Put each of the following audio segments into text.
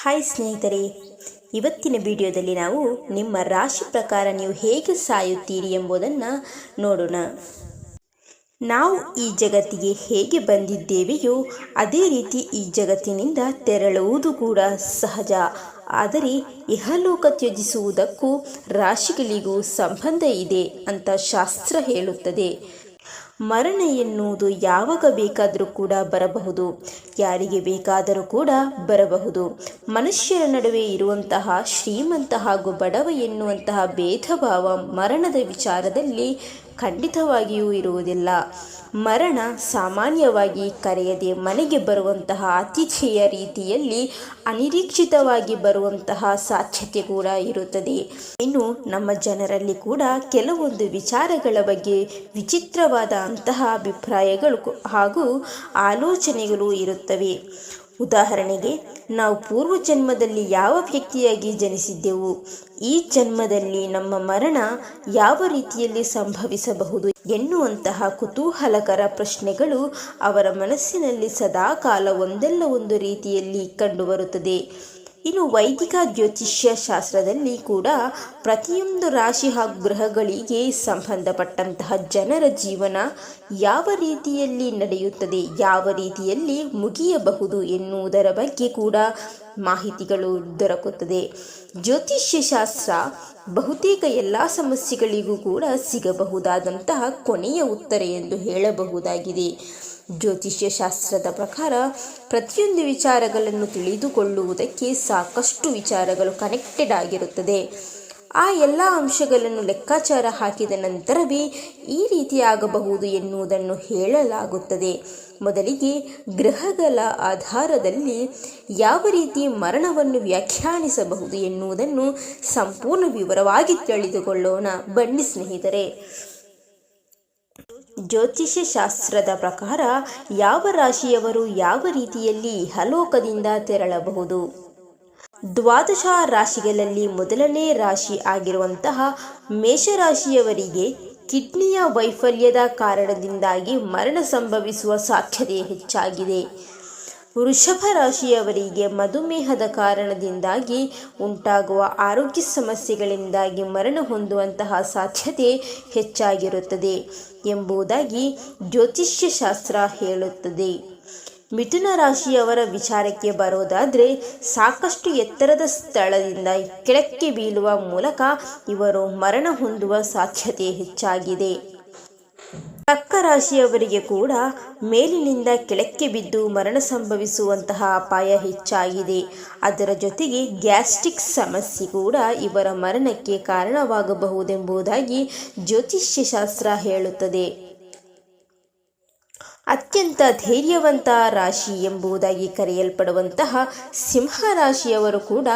Hi ಸ್ನೇಹಿತರೆ, ಇವತ್ತಿನ ವಿಡಿಯೋದಲ್ಲಿ ನಾವು ನಿಮ್ಮ ರಾಶಿ ಪ್ರಕಾರ ನೀವು ಹೇಗೆ ಸಾಯುತ್ತೀರಿ ಎಂಬುದನ್ನು ನೋಡೋಣ. ನಾವು ಈ ಜಗತ್ತಿಗೆ ಹೇಗೆ ಬಂದಿದ್ದೇವೆಯೋ ಅದೇ ರೀತಿ ಈ ಜಗತ್ತಿನಿಂದ ತೆರಳುವುದು ಕೂಡ ಸಹಜ. ಆದರೆ ಇಹಲೋಕ ತ್ಯಜಿಸುವುದಕ್ಕೂ ರಾಶಿಗಳಿಗೂ ಸಂಬಂಧ ಇದೆ ಅಂತ ಶಾಸ್ತ್ರ ಹೇಳುತ್ತದೆ. ಮರಣ ಎನ್ನುವುದು ಯಾವಾಗ ಬೇಕಾದರೂ ಕೂಡ ಬರಬಹುದು. ಯಾರಿಗೆ ಬೇಕಾದರೂ ಕೂಡ ಬರಬಹುದು. ಮನುಷ್ಯರ ನಡುವೆ ಇರುವಂತಹ ಶ್ರೀಮಂತ ಹಾಗೂ ಬಡವ ಎನ್ನುವಂತಹ ಭೇದ ಭಾವ ಮರಣದ ವಿಚಾರದಲ್ಲಿ ಖಂಡಿತವಾಗಿಯೂ ಇರುವುದಿಲ್ಲ. ಮರಣ ಸಾಮಾನ್ಯವಾಗಿ ಕರೆಯದೆ ಮನೆಗೆ ಬರುವಂತಹ ಅತಿಥಿಯ ರೀತಿಯಲ್ಲಿ ಅನಿರೀಕ್ಷಿತವಾಗಿ ಬರುವಂತಹ ಸಾಧ್ಯತೆ ಕೂಡ ಇರುತ್ತದೆ. ಇನ್ನು ನಮ್ಮ ಜನರಲ್ಲಿ ಕೂಡ ಕೆಲವೊಂದು ವಿಚಾರಗಳ ಬಗ್ಗೆ ವಿಚಿತ್ರವಾದ ಅಂತಹ ಅಭಿಪ್ರಾಯಗಳು ಹಾಗೂ ಆಲೋಚನೆಗಳು ಇರುತ್ತವೆ. ಉದಾಹರಣೆಗೆ, ನಾವು ಪೂರ್ವ ಜನ್ಮದಲ್ಲಿ ಯಾವ ವ್ಯಕ್ತಿಯಾಗಿ ಜನಿಸಿದ್ದೆವು, ಈ ಜನ್ಮದಲ್ಲಿ ನಮ್ಮ ಮರಣ ಯಾವ ರೀತಿಯಲ್ಲಿ ಸಂಭವಿಸಬಹುದು ಎನ್ನುವಂತಹ ಕುತೂಹಲಕರ ಪ್ರಶ್ನೆಗಳು ಅವರ ಮನಸ್ಸಿನಲ್ಲಿ ಸದಾಕಾಲ ಒಂದಲ್ಲ ಒಂದು ರೀತಿಯಲ್ಲಿ ಕಂಡುಬರುತ್ತದೆ. ಇನ್ನು ವೈದಿಕ ಜ್ಯೋತಿಷ್ಯ ಶಾಸ್ತ್ರದಲ್ಲಿ ಕೂಡ ಪ್ರತಿಯೊಂದು ರಾಶಿ ಹಾಗೂ ಗ್ರಹಗಳಿಗೆ ಸಂಬಂಧಪಟ್ಟಂತಹ ಜನರ ಜೀವನ ಯಾವ ರೀತಿಯಲ್ಲಿ ನಡೆಯುತ್ತದೆ, ಯಾವ ರೀತಿಯಲ್ಲಿ ಮುಗಿಯಬಹುದು ಎನ್ನುವುದರ ಬಗ್ಗೆ ಕೂಡ ಮಾಹಿತಿಗಳು ದೊರಕುತ್ತದೆ. ಜ್ಯೋತಿಷ್ಯ ಶಾಸ್ತ್ರ ಬಹುತೇಕ ಎಲ್ಲ ಸಮಸ್ಯೆಗಳಿಗೂ ಕೂಡ ಸಿಗಬಹುದಾದಂತಹ ಕೊನೆಯ ಉತ್ತರ ಎಂದು ಹೇಳಬಹುದಾಗಿದೆ. ಜ್ಯೋತಿಷ್ಯ ಶಾಸ್ತ್ರದ ಪ್ರಕಾರ ಪ್ರತಿಯೊಂದು ವಿಚಾರಗಳನ್ನು ತಿಳಿದುಕೊಳ್ಳುವುದಕ್ಕೆ ಸಾಕಷ್ಟು ವಿಚಾರಗಳು ಕನೆಕ್ಟೆಡ್ ಆಗಿರುತ್ತದೆ. ಆ ಎಲ್ಲ ಅಂಶಗಳನ್ನು ಲೆಕ್ಕಾಚಾರ ಹಾಕಿದ ನಂತರವೇ ಈ ರೀತಿಯಾಗಬಹುದು ಎನ್ನುವುದನ್ನು ಹೇಳಲಾಗುತ್ತದೆ. ಮೊದಲಿಗೆ ಗ್ರಹಗಳ ಆಧಾರದಲ್ಲಿ ಯಾವ ರೀತಿ ಮರಣವನ್ನು ವ್ಯಾಖ್ಯಾನಿಸಬಹುದು ಎನ್ನುವುದನ್ನು ಸಂಪೂರ್ಣ ವಿವರವಾಗಿ ತಿಳಿದುಕೊಳ್ಳೋಣ. ಬನ್ನಿ ಸ್ನೇಹಿತರೆ. ಜ್ಯೋತಿಷ್ಯ ಶಾಸ್ತ್ರದ ಪ್ರಕಾರ ಯಾವ ರಾಶಿಯವರು ಯಾವ ರೀತಿಯಲ್ಲಿ ಹಲೋಕದಿಂದ ತೆರಳಬಹುದು? ದ್ವಾದಶ ರಾಶಿಗಳಲ್ಲಿ ಮೊದಲನೇ ರಾಶಿ ಆಗಿರುವಂತಹ ಮೇಷರಾಶಿಯವರಿಗೆ ಕಿಡ್ನಿಯ ವೈಫಲ್ಯದ ಕಾರಣದಿಂದಾಗಿ ಮರಣ ಸಂಭವಿಸುವ ಸಾಧ್ಯತೆ ಹೆಚ್ಚಾಗಿದೆ. ವೃಷಭ ರಾಶಿಯವರಿಗೆ ಮಧುಮೇಹದ ಕಾರಣದಿಂದಾಗಿ ಉಂಟಾಗುವ ಆರೋಗ್ಯ ಸಮಸ್ಯೆಗಳಿಂದಾಗಿ ಮರಣ ಹೊಂದುವಂತಹ ಸಾಧ್ಯತೆ ಹೆಚ್ಚಾಗಿರುತ್ತದೆ ಎಂಬುದಾಗಿ ಜ್ಯೋತಿಷ್ಯ ಶಾಸ್ತ್ರ ಹೇಳುತ್ತದೆ. ಮಿಥುನ ರಾಶಿಯವರ ವಿಚಾರಕ್ಕೆ ಬರೋದಾದರೆ ಸಾಕಷ್ಟು ಎತ್ತರದ ಸ್ಥಳದಿಂದ ಕೆಳಕ್ಕೆ ಬೀಳುವ ಮೂಲಕ ಇವರು ಮರಣ ಹೊಂದುವ ಸಾಧ್ಯತೆ ಹೆಚ್ಚಾಗಿದೆ. ರಾಶಿಯವರಿಗೆ ಕೂಡ ಮೇಲಿನಿಂದ ಕೆಳಕ್ಕೆ ಬಿದ್ದು ಮರಣ ಸಂಭವಿಸುವಂತಹ ಅಪಾಯ ಹೆಚ್ಚಾಗಿದೆ. ಅದರ ಜೊತೆಗೆ ಗ್ಯಾಸ್ಟ್ರಿಕ್ ಸಮಸ್ಯೆ ಕೂಡ ಇವರ ಮರಣಕ್ಕೆ ಕಾರಣವಾಗಬಹುದೆಂಬುದಾಗಿ ಜ್ಯೋತಿಷ್ಯ ಶಾಸ್ತ್ರ ಹೇಳುತ್ತದೆ. ಅತ್ಯಂತ ಧೈರ್ಯವಂತ ರಾಶಿ ಎಂಬುದಾಗಿ ಕರೆಯಲ್ಪಡುವಂತಹ ಸಿಂಹ ರಾಶಿಯವರು ಕೂಡ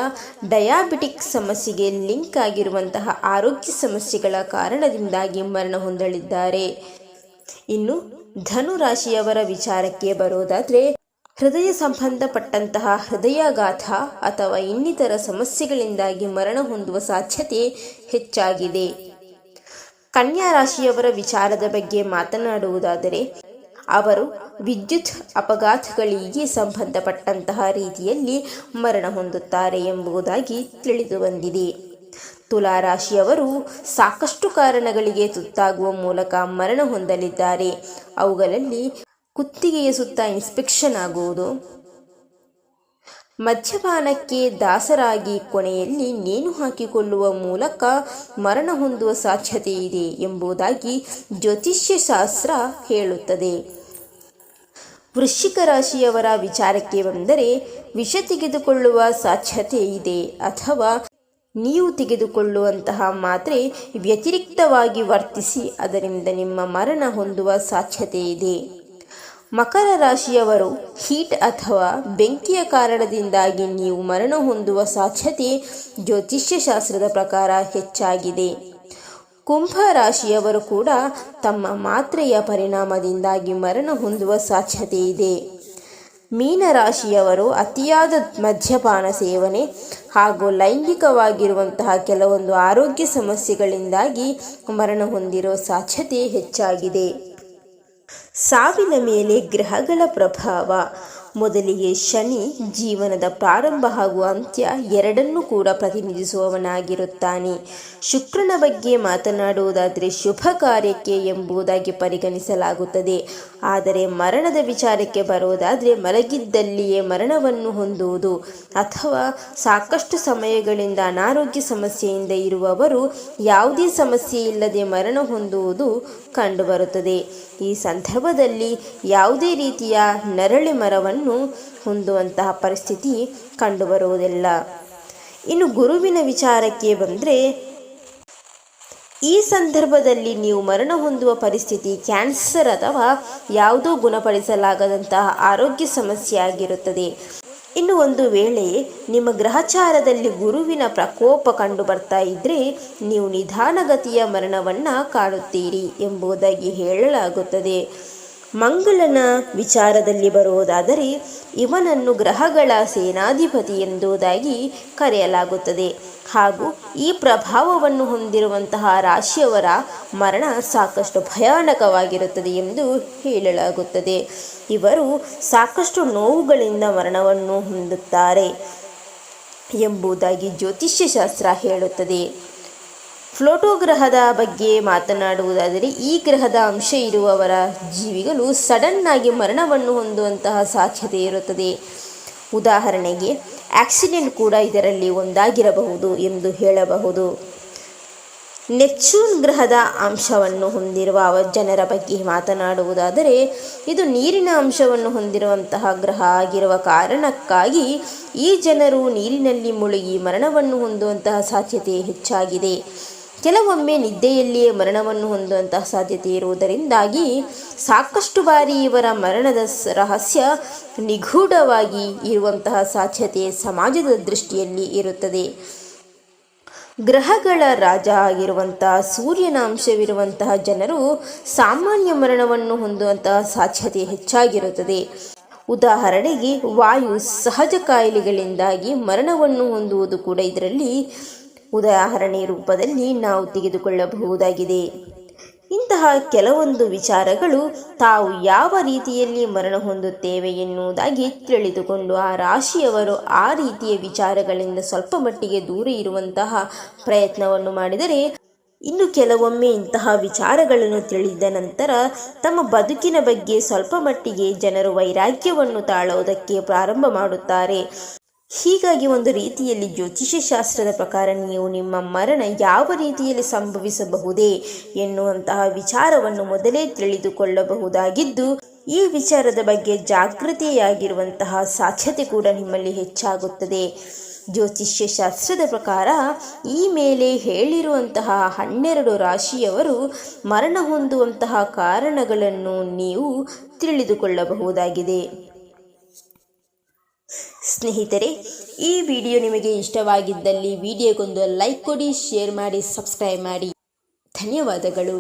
ಡಯಾಬಿಟಿಕ್ ಸಮಸ್ಯೆಗೆ ಲಿಂಕ್ ಆಗಿರುವಂತಹ ಆರೋಗ್ಯ ಸಮಸ್ಯೆಗಳ ಕಾರಣದಿಂದಾಗಿ ಮರಣ ಹೊಂದಲಿದ್ದಾರೆ. ಇನ್ನು ಧನು ರಾಶಿಯವರ ವಿಚಾರಕ್ಕೆ ಬರೋದಾದರೆ ಹೃದಯ ಸಂಬಂಧಪಟ್ಟಂತಹ ಹೃದಯಾಘಾತ ಅಥವಾ ಇನ್ನಿತರ ಸಮಸ್ಯೆಗಳಿಂದಾಗಿ ಮರಣ ಹೊಂದುವ ಸಾಧ್ಯತೆ ಹೆಚ್ಚಾಗಿದೆ. ಕನ್ಯಾ ರಾಶಿಯವರ ವಿಚಾರದ ಬಗ್ಗೆ ಮಾತನಾಡುವುದಾದರೆ, ಅವರು ವಿದ್ಯುತ್ ಅಪಘಾತಗಳಿಗೆ ಸಂಬಂಧಪಟ್ಟಂತಹ ರೀತಿಯಲ್ಲಿ ಮರಣ ಹೊಂದುತ್ತಾರೆ ಎಂಬುದಾಗಿ ತಿಳಿದು ಬಂದಿದೆ. ತುಲಾರಾಶಿಯವರು ಸಾಕಷ್ಟು ಕಾರಣಗಳಿಗೆ ತುತ್ತಾಗುವ ಮೂಲಕ ಮರಣ ಹೊಂದಲಿದ್ದಾರೆ. ಅವುಗಳಲ್ಲಿ ಕುತ್ತಿಗೆಯ ಸುತ್ತ ಇನ್ಸ್ಪೆಕ್ಷನ್ ಆಗುವುದು. ಮದ್ಯಪಾನಕ್ಕೆ ದಾಸರಾಗಿ ಕೊನೆಯಲ್ಲಿ ನೇಣು ಹಾಕಿಕೊಳ್ಳುವ ಮೂಲಕ ಮರಣ ಹೊಂದುವ ಸಾಧ್ಯತೆ ಇದೆ ಎಂಬುದಾಗಿ ಜ್ಯೋತಿಷ್ಯ ಶಾಸ್ತ್ರ ಹೇಳುತ್ತದೆ. ವೃಶ್ಚಿಕ ರಾಶಿಯವರ ವಿಚಾರಕ್ಕೆ ಬಂದರೆ ವಿಷ ತೆಗೆದುಕೊಳ್ಳುವ ಸಾಧ್ಯತೆ ಇದೆ ಅಥವಾ ನೀವು ತೆಗೆದುಕೊಳ್ಳುವಂತಹ ಮಾತ್ರೆ ವ್ಯತಿರಿಕ್ತವಾಗಿ ವರ್ತಿಸಿ ಅದರಿಂದ ನಿಮ್ಮ ಮರಣ ಹೊಂದುವ ಸಾಧ್ಯತೆ ಇದೆ. ಮಕರ ರಾಶಿಯವರು ಹೀಟ್ ಅಥವಾ ಬೆಂಕಿಯ ಕಾರಣದಿಂದಾಗಿ ನೀವು ಮರಣ ಹೊಂದುವ ಸಾಧ್ಯತೆ ಜ್ಯೋತಿಷ್ಯ ಶಾಸ್ತ್ರದ ಪ್ರಕಾರ ಹೆಚ್ಚಾಗಿದೆ. ಕುಂಭ ರಾಶಿಯವರು ಕೂಡ ತಮ್ಮ ಮಾತ್ರೆಯ ಪರಿಣಾಮದಿಂದಾಗಿ ಮರಣ ಹೊಂದುವ ಸಾಧ್ಯತೆ ಇದೆ. ಮೀನರಾಶಿಯವರು ಅತಿಯಾದ ಮದ್ಯಪಾನ ಸೇವನೆ ಹಾಗೂ ಲೈಂಗಿಕವಾಗಿರುವಂತಹ ಕೆಲವೊಂದು ಆರೋಗ್ಯ ಸಮಸ್ಯೆಗಳಿಂದಾಗಿ ಮರಣ ಹೊಂದಿರೋ ಸಾಧ್ಯತೆ ಹೆಚ್ಚಾಗಿದೆ. ಸಾವಿನ ಮೇಲೆ ಗ್ರಹಗಳ ಪ್ರಭಾವ ಮೊದಲಿಗೆ ಶನಿ ಜೀವನದ ಪ್ರಾರಂಭ ಹಾಗೂ ಅಂತ್ಯ ಎರಡನ್ನೂ ಕೂಡ ಪ್ರತಿನಿಧಿಸುವವನಾಗಿರುತ್ತಾನೆ. ಶುಕ್ರನ ಬಗ್ಗೆ ಮಾತನಾಡುವುದಾದರೆ ಶುಭ ಕಾರ್ಯಕ್ಕೆ ಎಂಬುದಾಗಿ ಪರಿಗಣಿಸಲಾಗುತ್ತದೆ. ಆದರೆ ಮರಣದ ವಿಚಾರಕ್ಕೆ ಬರುವುದಾದರೆ ಮಲಗಿದ್ದಲ್ಲಿಯೇ ಮರಣವನ್ನು ಹೊಂದುವುದು ಅಥವಾ ಸಾಕಷ್ಟು ಸಮಯಗಳಿಂದ ಅನಾರೋಗ್ಯ ಸಮಸ್ಯೆಯಿಂದ ಇರುವವರು ಯಾವುದೇ ಸಮಸ್ಯೆ ಇಲ್ಲದೆ ಮರಣ ಹೊಂದುವುದು ಕಂಡುಬರುತ್ತದೆ. ಈ ಸಂದರ್ಭದಲ್ಲಿ ಯಾವುದೇ ರೀತಿಯ ನರಳಿ ಮರವನ್ನು ಹೊಂದುವಂತಹ ಪರಿಸ್ಥಿತಿ ಕಂಡುಬರುವುದಿಲ್ಲ. ಇನ್ನು ಗುರುವಿನ ವಿಚಾರಕ್ಕೆ ಬಂದರೆ, ಈ ಸಂದರ್ಭದಲ್ಲಿ ನೀವು ಮರಣ ಹೊಂದುವ ಪರಿಸ್ಥಿತಿ ಕ್ಯಾನ್ಸರ್ ಅಥವಾ ಯಾವುದೋ ಗುಣಪಡಿಸಲಾಗದಂತಹ ಆರೋಗ್ಯ ಸಮಸ್ಯೆ ಆಗಿರುತ್ತದೆ. ಇನ್ನು ಒಂದು ವೇಳೆ ನಿಮ್ಮ ಗ್ರಹಚಾರದಲ್ಲಿ ಗುರುವಿನ ಪ್ರಕೋಪ ಕಂಡು ಬರ್ತಾ ಇದ್ದರೆ ನೀವು ನಿಧಾನಗತಿಯ ಮರಣವನ್ನು ಕಾಣುತ್ತೀರಿ ಎಂಬುದಾಗಿ ಹೇಳಲಾಗುತ್ತದೆ. ಮಂಗಳನ ವಿಚಾರದಲ್ಲಿ ಬರುವುದಾದರೆ ಇವನನ್ನು ಗ್ರಹಗಳ ಸೇನಾಧಿಪತಿ ಎಂಬುದಾಗಿ ಕರೆಯಲಾಗುತ್ತದೆ. ಹಾಗೂ ಈ ಪ್ರಭಾವವನ್ನು ಹೊಂದಿರುವಂತಹ ರಾಶಿಯವರ ಮರಣ ಸಾಕಷ್ಟು ಭಯಾನಕವಾಗಿರುತ್ತದೆ ಎಂದು ಹೇಳಲಾಗುತ್ತದೆ. ಇವರು ಸಾಕಷ್ಟು ನೋವುಗಳಿಂದ ಮರಣವನ್ನು ಹೊಂದುತ್ತಾರೆ ಎಂಬುದಾಗಿ ಜ್ಯೋತಿಷ್ಯ ಶಾಸ್ತ್ರ ಹೇಳುತ್ತದೆ. ಫ್ಲೋಟೋ ಗ್ರಹದ ಬಗ್ಗೆ ಮಾತನಾಡುವುದಾದರೆ, ಈ ಗ್ರಹದ ಅಂಶ ಇರುವವರ ಜೀವಿಗಳು ಸಡನ್ನಾಗಿ ಮರಣವನ್ನು ಹೊಂದುವಂತಹ ಸಾಧ್ಯತೆ ಇರುತ್ತದೆ. ಉದಾಹರಣೆಗೆ, ಆಕ್ಸಿಡೆಂಟ್ ಕೂಡ ಇದರಲ್ಲಿ ಒಂದಾಗಿರಬಹುದು ಎಂದು ಹೇಳಬಹುದು. ನೆಪ್ಚೂನ್ ಗ್ರಹದ ಅಂಶವನ್ನು ಹೊಂದಿರುವ ಜನರ ಬಗ್ಗೆ ಮಾತನಾಡುವುದಾದರೆ, ಇದು ನೀರಿನ ಅಂಶವನ್ನು ಹೊಂದಿರುವಂತಹ ಗ್ರಹ ಆಗಿರುವ ಕಾರಣಕ್ಕಾಗಿ ಈ ಜನರು ನೀರಿನಲ್ಲಿ ಮುಳುಗಿ ಮರಣವನ್ನು ಹೊಂದುವಂತಹ ಸಾಧ್ಯತೆ ಹೆಚ್ಚಾಗಿದೆ. ಕೆಲವೊಮ್ಮೆ ನಿದ್ದೆಯಲ್ಲಿಯೇ ಮರಣವನ್ನು ಹೊಂದುವಂತಹ ಸಾಧ್ಯತೆ ಇರುವುದರಿಂದಾಗಿ ಸಾಕಷ್ಟು ಬಾರಿ ಇವರ ಮರಣದ ರಹಸ್ಯ ನಿಗೂಢವಾಗಿ ಇರುವಂತಹ ಸಾಧ್ಯತೆ ಸಮಾಜದ ದೃಷ್ಟಿಯಲ್ಲಿ ಇರುತ್ತದೆ. ಗ್ರಹಗಳ ರಾಜ ಆಗಿರುವಂತಹ ಸೂರ್ಯನ ಅಂಶವಿರುವಂತಹ ಜನರು ಸಾಮಾನ್ಯ ಮರಣವನ್ನು ಹೊಂದುವಂತಹ ಸಾಧ್ಯತೆ ಹೆಚ್ಚಾಗಿರುತ್ತದೆ. ಉದಾಹರಣೆಗೆ ವಾಯು ಸಹಜ ಕಾಯಿಲೆಗಳಿಂದಾಗಿ ಮರಣವನ್ನು ಹೊಂದುವುದು ಕೂಡ ಇದರಲ್ಲಿ ಉದಾಹರಣೆ ರೂಪದಲ್ಲಿ ನಾವು ತೆಗೆದುಕೊಳ್ಳಬಹುದಾಗಿದೆ. ಇಂತಹ ಕೆಲವೊಂದು ವಿಚಾರಗಳು ತಾವು ಯಾವ ರೀತಿಯಲ್ಲಿ ಮರಣ ಹೊಂದುತ್ತೇವೆ ಎನ್ನುವುದಾಗಿ ತಿಳಿದುಕೊಂಡು ಆ ರಾಶಿಯವರು ಆ ರೀತಿಯ ವಿಚಾರಗಳಿಂದ ಸ್ವಲ್ಪ ಮಟ್ಟಿಗೆ ದೂರ ಇರುವಂತಹ ಪ್ರಯತ್ನವನ್ನು ಮಾಡಿದರೆ, ಇನ್ನು ಕೆಲವೊಮ್ಮೆ ಇಂತಹ ವಿಚಾರಗಳನ್ನು ತಿಳಿದ ನಂತರ ತಮ್ಮ ಬದುಕಿನ ಬಗ್ಗೆ ಸ್ವಲ್ಪ ಮಟ್ಟಿಗೆ ಜನರು ವೈರಾಗ್ಯವನ್ನು ತಾಳುವುದಕ್ಕೆ ಪ್ರಾರಂಭ ಮಾಡುತ್ತಾರೆ. ಹೀಗಾಗಿ ಒಂದು ರೀತಿಯಲ್ಲಿ ಜ್ಯೋತಿಷ್ಯ ಶಾಸ್ತ್ರದ ಪ್ರಕಾರ ನೀವು ನಿಮ್ಮ ಮರಣ ಯಾವ ರೀತಿಯಲ್ಲಿ ಸಂಭವಿಸಬಹುದೇ ಎನ್ನುವಂತಹ ವಿಚಾರವನ್ನು ಮೊದಲೇ ತಿಳಿದುಕೊಳ್ಳಬಹುದಾಗಿದ್ದು, ಈ ವಿಚಾರದ ಬಗ್ಗೆ ಜಾಗೃತಿಯಾಗಿರುವಂತಹ ಸಾಧ್ಯತೆ ಕೂಡ ನಿಮ್ಮಲ್ಲಿ ಹೆಚ್ಚಾಗುತ್ತದೆ. ಜ್ಯೋತಿಷ್ಯ ಶಾಸ್ತ್ರದ ಪ್ರಕಾರ ಈ ಮೇಲೆ ಹೇಳಿರುವಂತಹ ಹನ್ನೆರಡು ರಾಶಿಯವರು ಮರಣ ಹೊಂದುವಂತಹ ಕಾರಣಗಳನ್ನು ನೀವು ತಿಳಿದುಕೊಳ್ಳಬಹುದಾಗಿದೆ. ಸ್ನೇಹಿತರೆ ಈ ವಿಡಿಯೋ ನಿಮಗೆ ಇಷ್ಟವಾಗಿದ್ದಲ್ಲಿ ವಿಡಿಯೋಗೊಂದು ಲೈಕ್ ಕೊಡಿ ಶೇರ್ ಮಾಡಿ ಸಬ್ಸ್ಕ್ರೈಬ್ ಮಾಡಿ. ಧನ್ಯವಾದಗಳು.